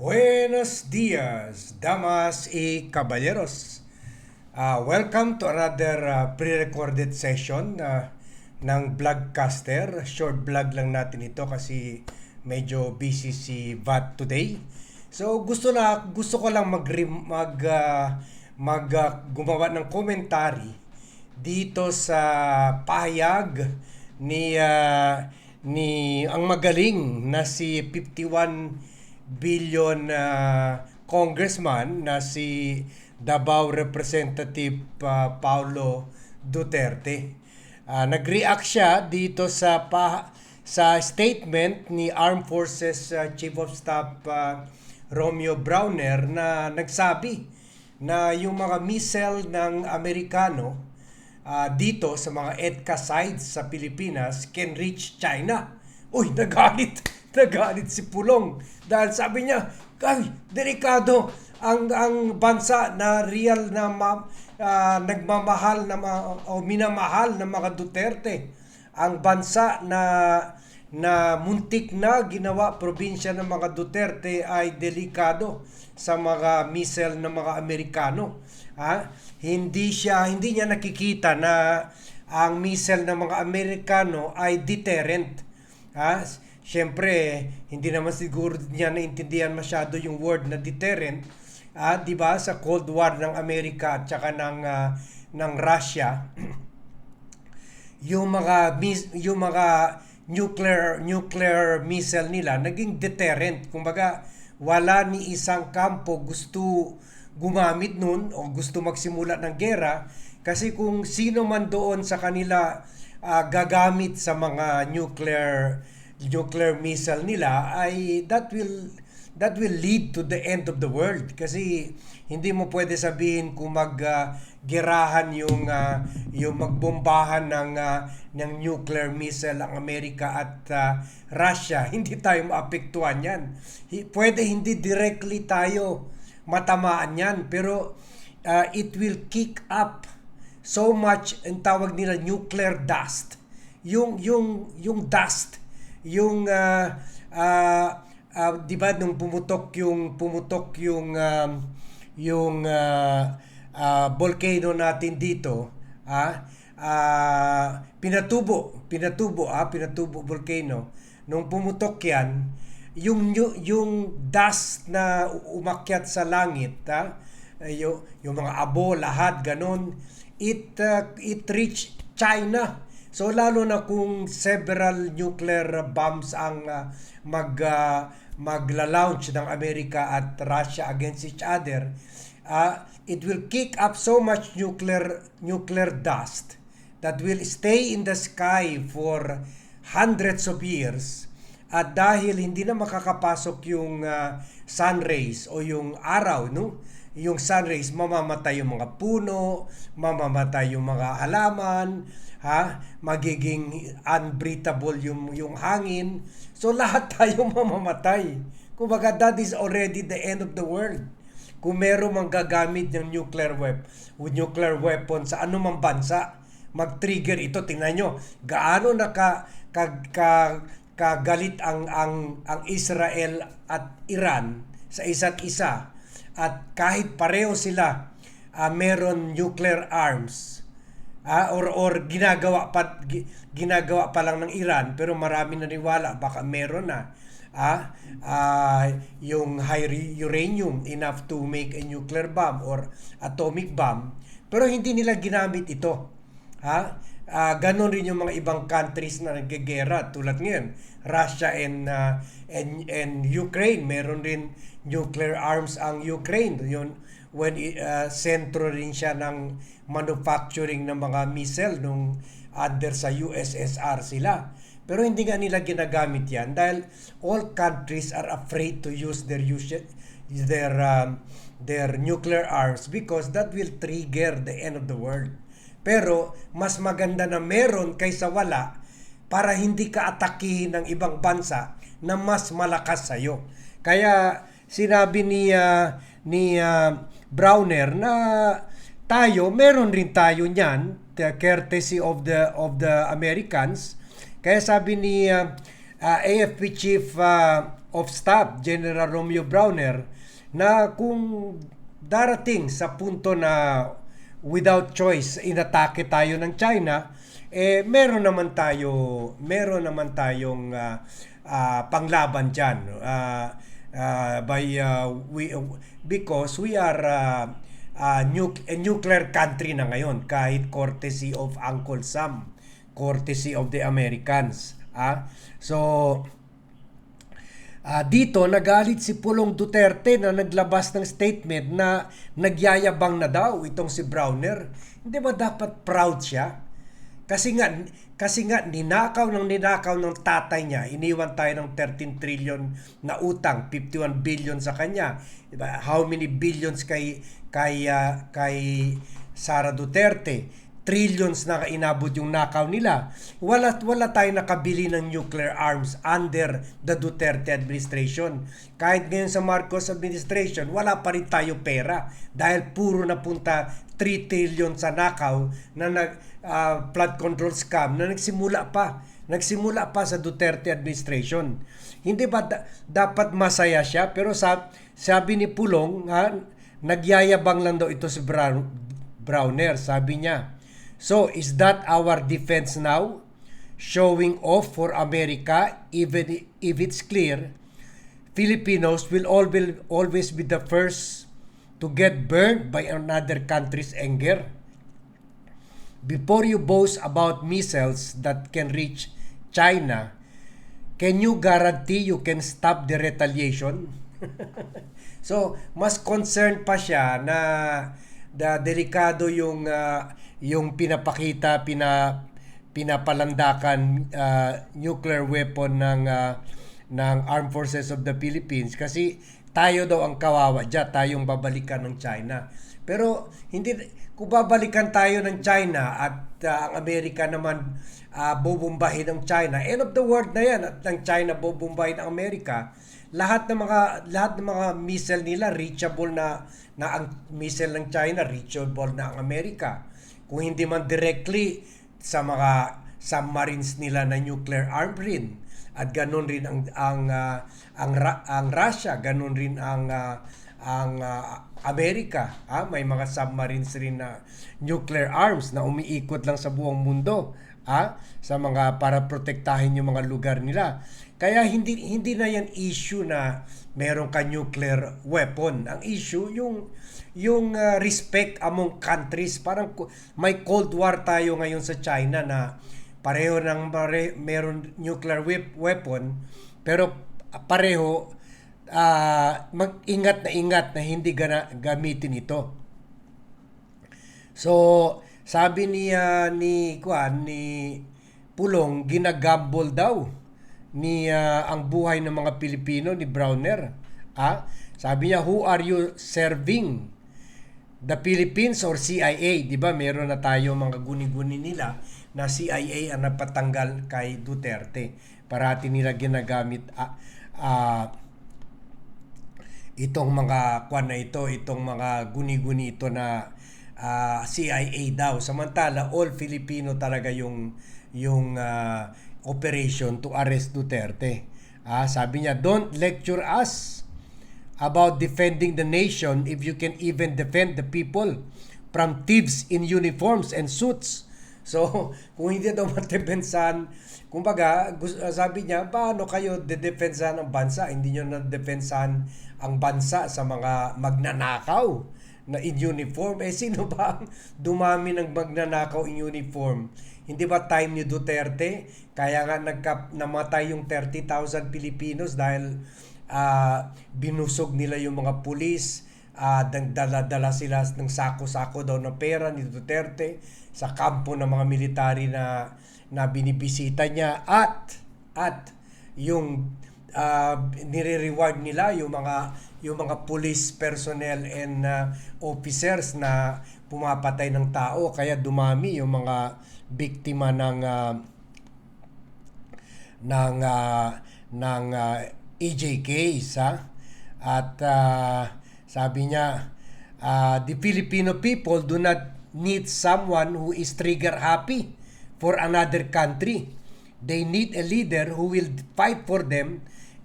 Buenos dias, damas y caballeros. Uh, welcome to another uh, pre-recorded session uh, ng Vlogcaster. Short vlog lang natin ito kasi medyo busy si VAT today. So gusto na gusto ko lang mag mag uh, mag uh, gumawa ng commentary dito sa pahayag ni uh, ni ang magaling na si 51 billion uh, congressman na si Davao Representative uh, Paulo Duterte. Uh, nag-react siya dito sa pa, sa statement ni Armed Forces uh, Chief of Staff uh, Romeo Browner na nagsabi na yung mga missile ng Amerikano uh, dito sa mga EDCA sites sa Pilipinas can reach China. Uy, nagalit! Nagalit si Pulong dahil sabi niya, ay, delikado ang ang bansa na real na ma, uh, nagmamahal na ma, o minamahal ng mga Duterte. Ang bansa na na muntik na ginawa probinsya ng mga Duterte ay delikado sa mga missile ng mga Amerikano. Ha? Hindi siya hindi niya nakikita na ang missile ng mga Amerikano ay deterrent. Ha? Siyempre, hindi naman siguro niya naintindihan masyado yung word na deterrent. Ah, 'di ba sa Cold War ng Amerika at saka ng uh, ng Russia yung mga yung mga nuclear nuclear missile nila naging deterrent. Kumbaga, wala ni isang kampo gusto gumamit nun o gusto magsimula ng gera kasi kung sino man doon sa kanila uh, gagamit sa mga nuclear nuclear missile nila ay that will that will lead to the end of the world. Kasi hindi mo pwede sabihin kung mag uh, yung uh, yung magbombahan ng uh, ng nuclear missile ang Amerika at uh, Russia. Hindi tayo maapektuhan yan. Pwede hindi directly tayo matamaan yan pero uh, it will kick up so much ang tawag nila nuclear dust. Yung yung yung dust yung uh, uh, uh, 'di ba nung pumutok yung pumutok yung um, yung uh, uh, volcano natin dito ah uh, pinatubo pinatubo ah pinatubo volcano. Nung pumutok yan yung yung dust na umakyat sa langit ha yung, yung mga abo lahat ganon it uh, it reached China So lalo na kung several nuclear bombs ang uh, mag uh, magla-launch ng Amerika at Russia against each other, uh, it will kick up so much nuclear nuclear dust that will stay in the sky for hundreds of years. At dahil hindi na makakapasok yung uh, sun rays o yung araw no yung sun rays mamamatay yung mga puno mamamatay yung mga halaman ha? Magiging unbreathable yung yung hangin. So lahat tayo mamamatay. Kumbaga that is already the end of the world. Kung meron mang gagamit ng nuclear with nuclear weapon sa anumang bansa mag-trigger ito. Tingnan nyo gaano naka ka, ka, kagalit ang ang ang Israel at Iran sa isa't isa at kahit pareho sila uh, meron nuclear arms. Uh, or or ginagawa pa ginagawa pa lang ng Iran pero marami naniwala baka meron na. Ah uh, yung high uranium enough to make a nuclear bomb or atomic bomb. Pero hindi nila ginamit ito. Ha uh, ganon rin yung mga ibang countries na naggegera tulad ngayon Russia and uh, and and Ukraine meron rin nuclear arms ang Ukraine yun when uh, sentro rin siya ng manufacturing ng mga missile nung under sa USSR sila. Pero hindi nga nila ginagamit yan dahil all countries are afraid to use their use, their um, their nuclear arms because that will trigger the end of the world. Pero mas maganda na meron kaysa wala para hindi ka atakihin ng ibang bansa na mas malakas sa iyo. Kaya sinabi ni uh, ni uh, Browner na tayo meron rin tayo niyan the courtesy of the of the Americans kaya sabi ni uh, uh, AFP chief uh, of Staff General Romeo Browner na kung darating sa punto na without choice inatake tayo ng China eh meron naman tayo meron naman tayong ah, ah, panglaban diyan by ah, we because we are ah, ah, nu- a nuclear country na ngayon kahit courtesy of Uncle Sam courtesy of the Americans ah? So Ah, dito nagalit si Pulong Duterte na naglabas ng statement na nagyayabang na daw itong si Browner. Hindi ba dapat proud siya? Kasi nga kasi nga ninakaw ng ninakaw ng tatay niya, iniwan tayo ng 13 trillion na utang, 51 billion sa kanya. Diba? How many billions kay kay ah, kay Sara Duterte? Trillions na inabot yung nakaw nila. Wala wala tayong nakabili ng nuclear arms under the Duterte administration. Kahit ngayon sa Marcos administration, wala pa rin tayo pera dahil puro napunta 3 trillion sa nakaw na nag ah, flood control scam na nagsimula pa nagsimula pa sa Duterte administration. Hindi ba da- dapat masaya siya pero sa, sabi ni Pulong ha, nagyayabang lang daw ito si Brown, Browner sabi niya. So, is that our defense now? Showing off for America, even if it's clear, Filipinos will always, always be the first to get burned by another country's anger. Before you boast about missiles that can reach China, can you guarantee you can stop the retaliation? so, mas concerned pa siya na da delikado yung ah, yung pinapakita pina pinapalandakan ah, nuclear weapon ng ah, ng Armed Forces of the Philippines. Kasi tayo daw ang kawawa diyan tayong babalikan ng China. Pero hindi kung babalikan tayo ng China at ah, ang Amerika naman ah, bobombahin ng China end of the world na yan at ng China bobombahin ng Amerika lahat ng mga lahat ng mga missile nila reachable na na ang missile ng China reachable na ang Amerika kung hindi man directly sa mga submarines nila na nuclear armed rin at ganun rin ang ang ah, ang ang Russia ganun rin ang ah, ang ah, Amerika ah, may mga submarines rin na nuclear arms na umiikot lang sa buong mundo ah, sa mga para protektahin yung mga lugar nila. Kaya hindi hindi na yan issue na meron ka nuclear weapon. Ang issue yung yung ah, respect among countries. Parang may cold war tayo ngayon sa China na pareho ng pare, meron nuclear weapon pero pareho ah, mag-ingat na ingat na hindi gana, gamitin ito. So, sabi niya ni Kwan ni Pulong ginagambol daw ni ah, ang buhay ng mga Pilipino ni Browner. Ah, sabi niya, who are you serving? The Philippines or CIA? 'Di ba? Meron na tayo mga guni-guni nila na CIA ang napatanggal kay Duterte. Parati nila ginagamit ah, ah, itong mga kwan na ito, itong mga guni-guni ito na ah, CIA daw. Samantala, all Filipino talaga yung yung ah, operation to arrest Duterte. Ah, sabi niya, don't lecture us about defending the nation if you can even defend the people from thieves in uniforms and suits. So, kung hindi daw matepensan, kumbaga, uh, sabi niya, paano kayo dedepensahan ang bansa? Hindi nyo na-defensahan ang bansa sa mga magnanakaw na in uniform. Eh, sino ba ang dumami ng magnanakaw in uniform? Hindi ba time ni Duterte? Kaya nga nagka, namatay yung 30,000 Pilipinos dahil ah, binusog nila yung mga pulis, ah, dala-dala sila ng sako-sako daw ng pera ni Duterte sa kampo ng mga military na na binibisita niya at at yung ah, nire-reward nila yung mga yung mga police personnel and ah, officers na pumapatay ng tao kaya dumami yung mga biktima ng ah, ng ah, ng ah, EJ case ha? at ah, sabi niya ah, the Filipino people do not need someone who is trigger happy for another country they need a leader who will fight for them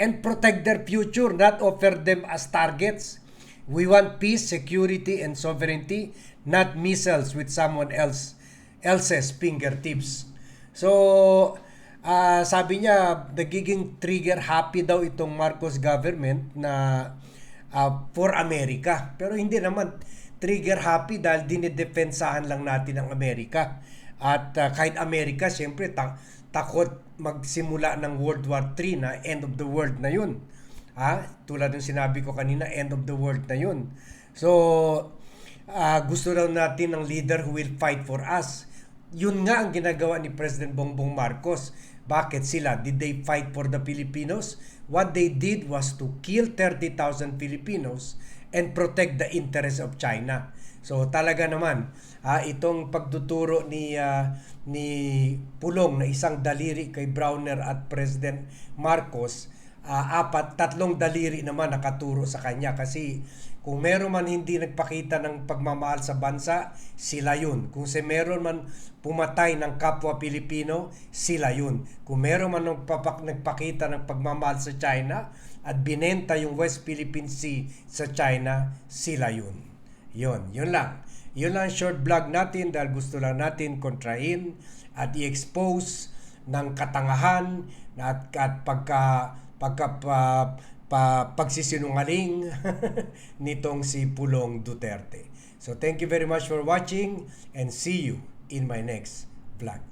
and protect their future, not offer them as targets. We want peace, security, and sovereignty, not missiles with someone else else's fingertips. So, ah, sabi niya, nagiging trigger happy daw itong Marcos government na ah, for America. Pero hindi naman trigger happy dahil dinidefensahan lang natin ang Amerika. At ah, kahit Amerika, siyempre, ta- takot magsimula ng World War III na end of the world na yun. Ha? Tulad ng sinabi ko kanina, end of the world na yun. So, ah, gusto daw natin ng leader who will fight for us. Yun nga ang ginagawa ni President Bongbong Marcos. Bakit sila? Did they fight for the Filipinos? What they did was to kill 30,000 Filipinos and protect the interests of China. So talaga naman, ah, itong pagtuturo ni ah, ni Pulong na isang daliri kay Browner at President Marcos, ah, apat, tatlong daliri naman nakaturo sa kanya kasi kung meron man hindi nagpakita ng pagmamahal sa bansa, sila yun. Kung si meron man pumatay ng kapwa Pilipino, sila yun. Kung meron man nagpapak, nagpakita ng pagmamahal sa China at binenta yung West Philippine Sea sa China, sila yun. Yun, yun lang. Yun lang ang short vlog natin dahil gusto lang natin kontrahin at i-expose ng katangahan at, at pagka, pagka pa, pa, pagsisinungaling nitong si Pulong Duterte. So thank you very much for watching and see you in my next vlog.